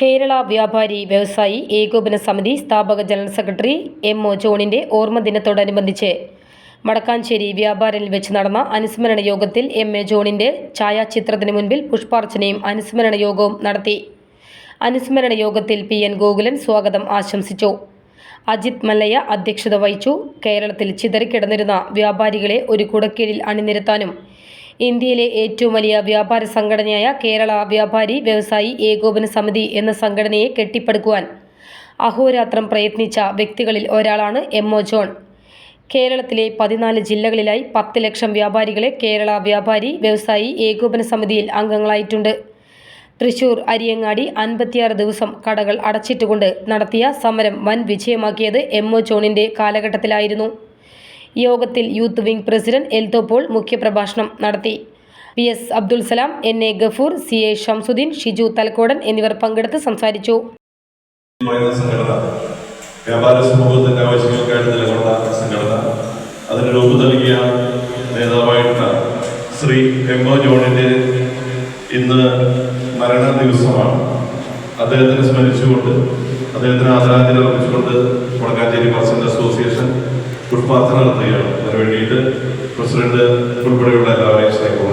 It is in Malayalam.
കേരള വ്യാപാരി വ്യവസായി ഏകോപന സമിതി സ്ഥാപക ജനറൽ സെക്രട്ടറി എം ഒ ജോണിന്റെ ഓർമ്മദിനത്തോടനുബന്ധിച്ച് മടക്കാഞ്ചേരി വ്യാപാരിൽ വെച്ച് നടന്ന അനുസ്മരണ യോഗത്തിൽ എം എ ജോണിന്റെ ഛായാചിത്രത്തിന് മുൻപിൽ പുഷ്പാർച്ചനയും അനുസ്മരണ യോഗവും നടത്തി. അനുസ്മരണ യോഗത്തിൽ പി എൻ ഗോകുലൻ സ്വാഗതം ആശംസിച്ചു. അജിത് മല്ലയ്യ അധ്യക്ഷത വഹിച്ചു. കേരളത്തിൽ ചിതറിക്കിടന്നിരുന്ന വ്യാപാരികളെ ഒരു കുടക്കീഴിൽ അണിനിരത്താനും ഇന്ത്യയിലെ ഏറ്റവും വലിയ വ്യാപാര സംഘടനയായ കേരള വ്യാപാരി വ്യവസായി ഏകോപന സമിതി എന്ന സംഘടനയെ കെട്ടിപ്പടുക്കുവാൻ അഹോരാത്രം പ്രയത്നിച്ച വ്യക്തികളിൽ ഒരാളാണ് എം ഒ ജോൺ. കേരളത്തിലെ പതിനാല് ജില്ലകളിലായി പത്ത് ലക്ഷം വ്യാപാരികളെ കേരള വ്യാപാരി വ്യവസായി ഏകോപന സമിതിയിൽ അംഗങ്ങളായിട്ടുണ്ട്. തൃശൂർ അരിയങ്ങാടി അൻപത്തിയാറ് ദിവസം കടകൾ അടച്ചിട്ടുകൊണ്ട് നടത്തിയ സമരം വൻ വിജയമാക്കിയത് എം ഒ ജോണിന്റെ കാലഘട്ടത്തിലായിരുന്നു. യോഗത്തിൽ യൂത്ത് വിംഗ് പ്രസിഡന്റ് എൽതോപോൾ മുഖ്യപ്രഭാഷണം നടത്തി. P S Abdul Salam N A Gafoor C A Shamsuddin Shiju Thalakodan എന്നിവർ പങ്കെടുത്ത് സംസാരിച്ചു. വ്യാപാര സമൂഹത്തിന്റെ ആവശ്യങ്ങൾക്കായിട്ട് നിലകൊണ്ട സംഘടന അതിന് രൂപം നൽകിയ നേതാവായിട്ടുള്ള ശ്രീ എം ഒ ജോണിന്റെ ഇന്ന് മരണ ദിവസമാണ് അദ്ദേഹത്തിനെ സ്മരിച്ചുകൊണ്ട് അദ്ദേഹത്തിന് ആദരാഞ്ജലി അർപ്പിച്ചുകൊണ്ട് പുഷ്പാർത്ഥന നടത്തുകയാണ്. അതിനുവേണ്ടിയിട്ട് പ്രസിഡന്റ് ഉൾപ്പെടെയുള്ള എല്ലാവരെയും ക്ഷണിക്കുന്നു